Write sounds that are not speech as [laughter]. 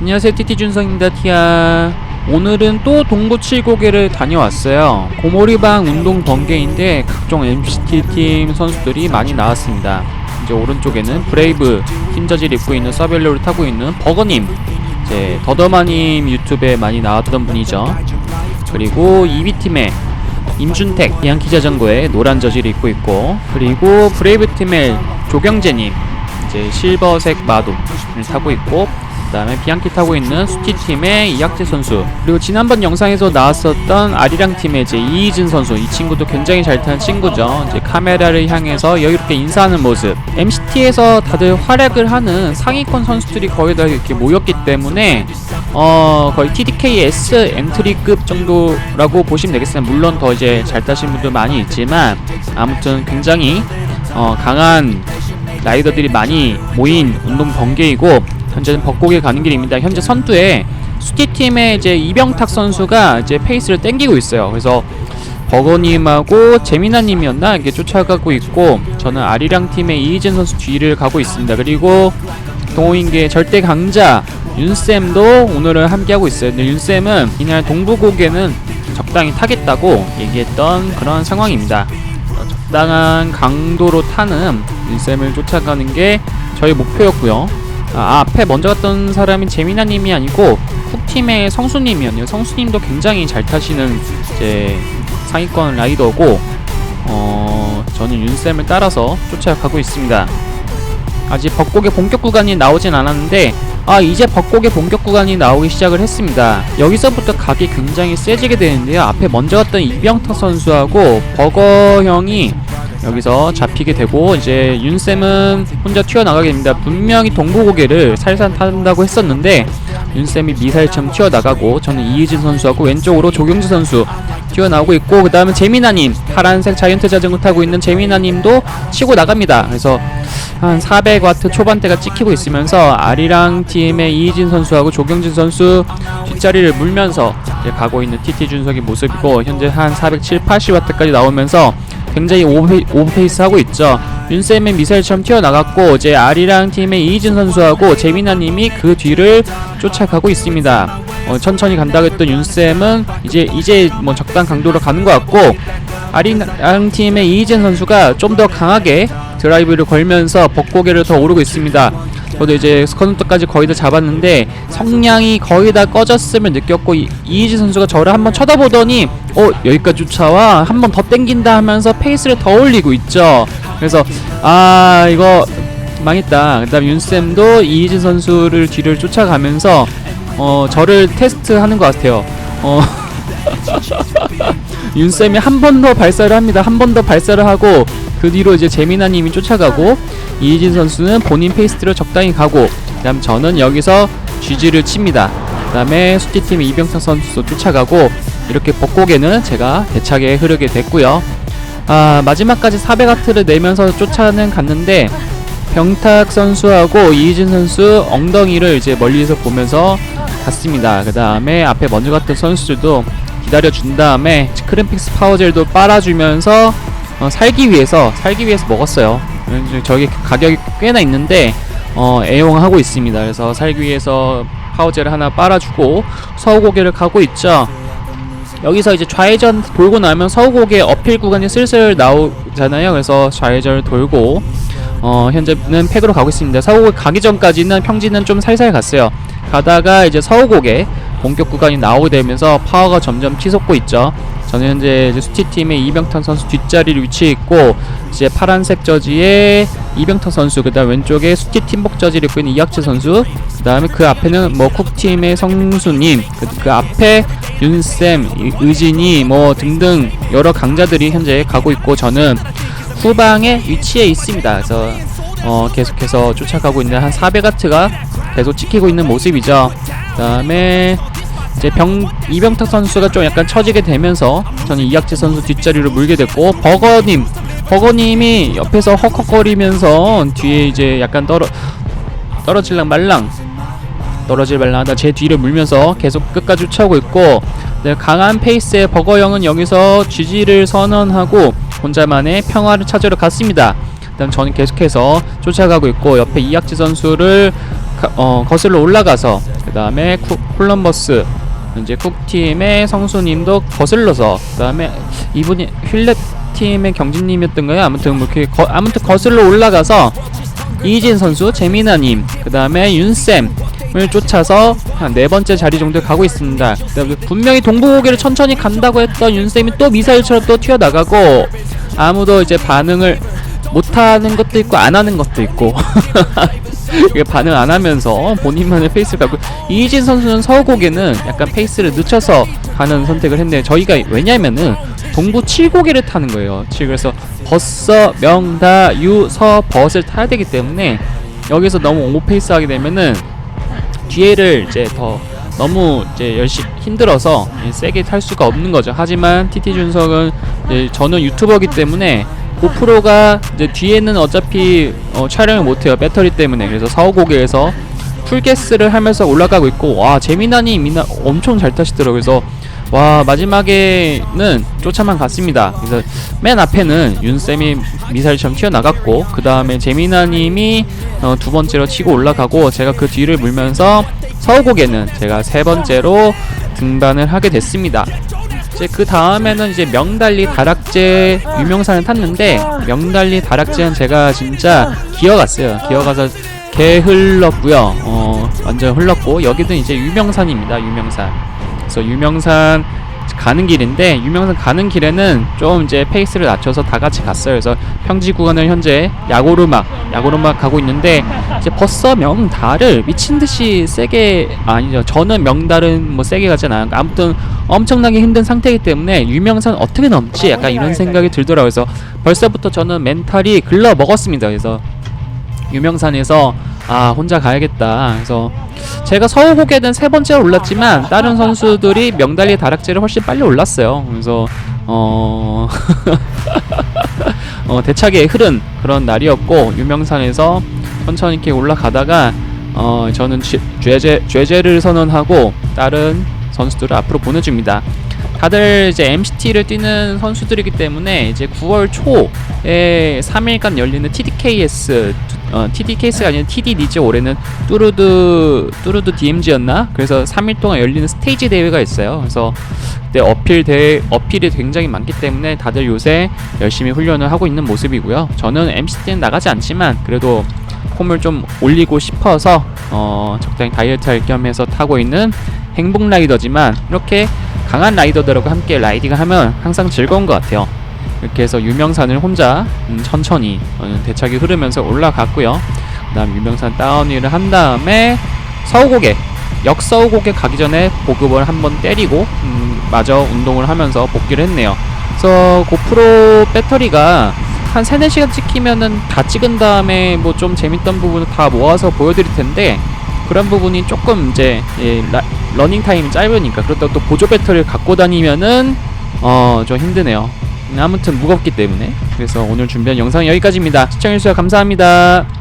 안녕하세요. TT 준성입니다 티아. 오늘은 또 동부 7고개를 다녀왔어요. 고모리방 운동 번개인데 각종 MCT 팀 선수들이 많이 나왔습니다. 이제 오른쪽에는 브레이브 흰 저지를 입고 있는 서벨로를 타고 있는 버거님. 이제 더더마님 유튜브에 많이 나왔던 분이죠. 그리고 2위팀의 임준택 비앙키 자전거에 노란 저지를 입고 있고 그리고 브레이브 팀의 조경재님 이제 실버색 마도를 타고 있고 그 다음에 비앙키 타고 있는 수티 팀의 이학재 선수. 그리고 지난번 영상에서 나왔었던 아리랑 팀의 이제 이희진 선수. 이 친구도 굉장히 잘 타는 친구죠. 이제 카메라를 향해서 여유롭게 인사하는 모습. MCT에서 다들 활약을 하는 상위권 선수들이 거의 다 이렇게 모였기 때문에 어 거의 TDKS 엔트리급 정도라고 보시면 되겠습니다. 물론 더 이제 잘 타신 분도 많이 있지만 아무튼 굉장히 어 강한 라이더들이 많이 모인 운동 번개이고 현재는 벚곡에 가는 길입니다. 현재 선두에 수티 팀의 이제 이병탁 선수가 이제 페이스를 땡기고 있어요. 그래서 버거님하고 재미나님이었나 이렇게 쫓아가고 있고 저는 아리랑 팀의 이희진 선수 뒤를 가고 있습니다. 그리고 동호인계 절대 강자 윤쌤도 오늘은 함께하고 있어요. 근데 윤쌤은 이날 동부고개는 적당히 타겠다고 얘기했던 그런 상황입니다. 어, 적당한 강도로 타는 윤쌤을 쫓아가는 게 저희 목표였고요. 아, 앞에 먼저 갔던 사람이 재미나님이 아니고 쿡팀의 성수님이었네요. 성수님도 굉장히 잘 타시는 이제 상위권 라이더고 어, 저는 윤쌤을 따라서 쫓아가고 있습니다. 아직 벚곡의 본격 구간이 나오진 않았는데 아 이제 벚곡의 본격 구간이 나오기 시작을 했습니다. 여기서부터 각이 굉장히 세지게 되는데요. 앞에 먼저 갔던 이병탁 선수하고 버거 형이 여기서 잡히게 되고 이제 윤쌤은 혼자 튀어나가게 됩니다. 분명히 동부고개를 살살 탄다고 했었는데 윤쌤이 미사일처럼 튀어나가고 저는 이희진 선수하고 왼쪽으로 조경주 선수 튀어나오고 있고 그 다음에 재미나님 파란색 자이언트 자전거 타고 있는 재미나님도 치고 나갑니다. 그래서 한 400와트 초반대가 찍히고 있으면서 아리랑 팀의 이희진 선수하고 조경진 선수 뒷자리를 물면서 가고 있는 TT 준석의 모습이고 현재 한 407, 80와트까지 나오면서 굉장히 오버페, 오버페이스 하고 있죠. 윤쌤의 미사일처럼 튀어나갔고 이제 아리랑 팀의 이희진 선수하고 재미나님이 그 뒤를 쫓아가고 있습니다. 어, 천천히 간다고 했던 윤쌤은 이제 이제 뭐 적당 강도로 가는 것 같고 아리랑 팀의 이희진 선수가 좀 더 강하게 드라이브를 걸면서 벚고개를 더 오르고 있습니다. 저도 이제 스커누터까지 거의 다 잡았는데 성량이 거의 다 꺼졌음을 느꼈고 이, 이희진 선수가 저를 한번 쳐다보더니 어 여기까지 쫓아와 한 번 더 땡긴다 하면서 페이스를 더 올리고 있죠. 그래서 아 이거 망했다. 그다음 윤쌤도 이희진 선수를 뒤를 쫓아가면서 어 저를 테스트하는 것 같아요. 어 [laughs] 윤쌤이 한 번 더 발사를 합니다. 한 번 더 발사를 하고 그 뒤로 이제 재미나님이 쫓아가고 이희진 선수는 본인 페이스로 적당히 가고 그다음 저는 여기서 GG를 칩니다. 그 다음에 수티팀 이병탁 선수도 쫓아가고 이렇게 벚곡에는 제가 대차게 흐르게 됐고요. 아 마지막까지 400와트를 내면서 쫓아는 갔는데 병탁 선수하고 이희진 선수 엉덩이를 이제 멀리서 보면서 갔습니다. 그 다음에 앞에 먼저 갔던 선수들도 기다려 준 다음에 크림픽스 파워젤도 빨아주면서 어, 살기 위해서 살기 위해서 먹었어요. 음, 저기 가격이 꽤나 있는데 어, 애용하고 있습니다. 그래서 살기 위해서 파워젤을 하나 빨아주고 서우고개를 가고 있죠. 여기서 이제 좌회전 돌고 나면 서우고개 어필 구간이 슬슬 나오잖아요. 그래서 좌회전을 돌고 어, 현재는 팩으로 가고 있습니다. 서우고개 가기 전까지는 평지는 좀 살살 갔어요. 가다가 이제 서우고개 본격 구간이 나오게 되면서 파워가 점점 치솟고 있죠. 저는 현재 이제 수티팀의 이병탄 선수 뒷자리를 위치해 있고 이제 파란색 저지에 이병탄 선수 그다음 왼쪽에 수티팀 복 저지를 입고 있는 이학재 선수 그다음에 그 앞에는 뭐 쿡팀의 성수님 그, 그 앞에 윤쌤 이- 의진이 뭐 등등 여러 강자들이 현재 가고 있고 저는 후방에 위치해 있습니다. 그래서 어 계속해서 쫓아가고 있는 한 400와트가 계속 찍히고 있는 모습이죠. 그 다음에 이제 병 이병탁 선수가 좀 약간 처지게 되면서 저는 이학재 선수 뒷자리로 물게 됐고 버거님 버거님이 옆에서 헉헉거리면서 뒤에 이제 약간 떨어 떨어질랑 말랑 떨어질 말랑하다 제 뒤를 물면서 계속 끝까지 쫓아오고 있고 네, 강한 페이스의 버거 형은 여기서 GG를 선언하고 혼자만의 평화를 찾으러 갔습니다. 그다음 저는 계속해서 쫓아가고 있고 옆에 이학지 선수를 가- 어, 거슬러 올라가서 그 다음에 콜럼버스 이제 쿡팀의 성수님도 거슬러서 그 다음에 이분이 휠렛 팀의 경진님이었던가요? 아무튼 뭐 이렇게 거, 아무튼 거슬러 올라가서 이진 선수, 재민아님, 그 다음에 윤쌤을 쫓아서 한 네 번째 자리 정도 가고 있습니다. 분명히 동부고개를 천천히 간다고 했던 윤쌤이 또 미사일처럼 또 튀어나가고 아무도 이제 반응을 못하는 것도 있고 안 하는 것도 있고 [laughs] 반응 안 하면서 본인만의 페이스를 갖고 이진 선수는 서고개는 약간 페이스를 늦춰서 가는 선택을 했네요. 저희가 왜냐면은 동부 7고개를 타는 거예요. 칠 그래서 버서 명다 유서 벗을 타야 되기 때문에 여기서 너무 오페이스 하게 되면은 뒤에를 이제 더 너무 이제 열심 힘들어서 예, 세게 탈 수가 없는 거죠. 하지만 TT 준석은 저는 유튜버기 때문에 고프로가 이제 뒤에는 어차피 어, 촬영을 못해요 배터리 때문에 그래서 사오고개에서 풀게스를 하면서 올라가고 있고 와 재미나니 미나 엄청 잘 타시더라고요. 그래서 와 마지막에는 쫓아만 갔습니다. 그래서 맨 앞에는 윤쌤이 미사일처럼 튀어나갔고 그 다음에 재미나님이 어, 두 번째로 치고 올라가고 제가 그 뒤를 물면서 서우곡에는 제가 세 번째로 등반을 하게 됐습니다. 이제 그 다음에는 이제 명달리 다락제 유명산을 탔는데 명달리 다락제는 제가 진짜 기어갔어요. 기어가서 개 흘렀고요. 어 완전 흘렀고 여기는 이제 유명산입니다. 유명산. 그래서 유명산 가는 길인데 유명산 가는 길에는 좀 이제 페이스를 낮춰서 다 같이 갔어요. 그래서 평지 구간을 현재 야고르막 야고르막 가고 있는데 이제 버서 명달을 미친 듯이 세게 아니죠. 저는 명달은 뭐 세게 가진 않아요. 아무튼 엄청나게 힘든 상태이기 때문에 유명산 어떻게 넘지? 약간 이런 생각이 들더라고요. 그래서 벌써부터 저는 멘탈이 글러 먹었습니다. 그래서 유명산에서 아 혼자 가야겠다. 그래서 제가 서울고개는 세 번째로 올랐지만 다른 선수들이 명달리 다락제를 훨씬 빨리 올랐어요. 그래서 어, [laughs] 어 대차게 흐른 그런 날이었고 유명산에서 천천히 이렇게 올라가다가 어 저는 죄- 죄제 죄제를 선언하고 다른 선수들을 앞으로 보내줍니다. 다들 이제 MCT를 뛰는 선수들이기 때문에 이제 9월 초에 3일간 열리는 TDKS 어, TDKS가 아니라 TD 리즈 올해는 뚜루드 뚜루드 DMG였나? 그래서 3일 동안 열리는 스테이지 대회가 있어요. 그래서 그때 어필 대회 어필이 굉장히 많기 때문에 다들 요새 열심히 훈련을 하고 있는 모습이고요. 저는 MCT는 나가지 않지만 그래도 폼을 좀 올리고 싶어서 어, 적당히 다이어트 할 겸 해서 타고 있는 행복 라이더지만 이렇게 강한 라이더들하고 함께 라이딩을 하면 항상 즐거운 것 같아요. 이렇게 해서 유명산을 혼자 음, 천천히 어, 대차게 흐르면서 올라갔고요. 그 다음 유명산 다운힐을 한 다음에 서우고개 역서우고개 가기 전에 보급을 한번 때리고 음, 마저 운동을 하면서 복귀를 했네요. 그래서 고프로 배터리가 한 3, 4시간 찍히면은 다 찍은 다음에 뭐 좀 재밌던 부분을 다 모아서 보여드릴 텐데 그런 부분이 조금 이제 예, 라, 러닝 타임이 짧으니까 그렇다고 또 보조 배터리를 갖고 다니면은 어 좀 힘드네요. 아무튼 무겁기 때문에 그래서 오늘 준비한 영상 여기까지입니다. 시청해주셔서 감사합니다.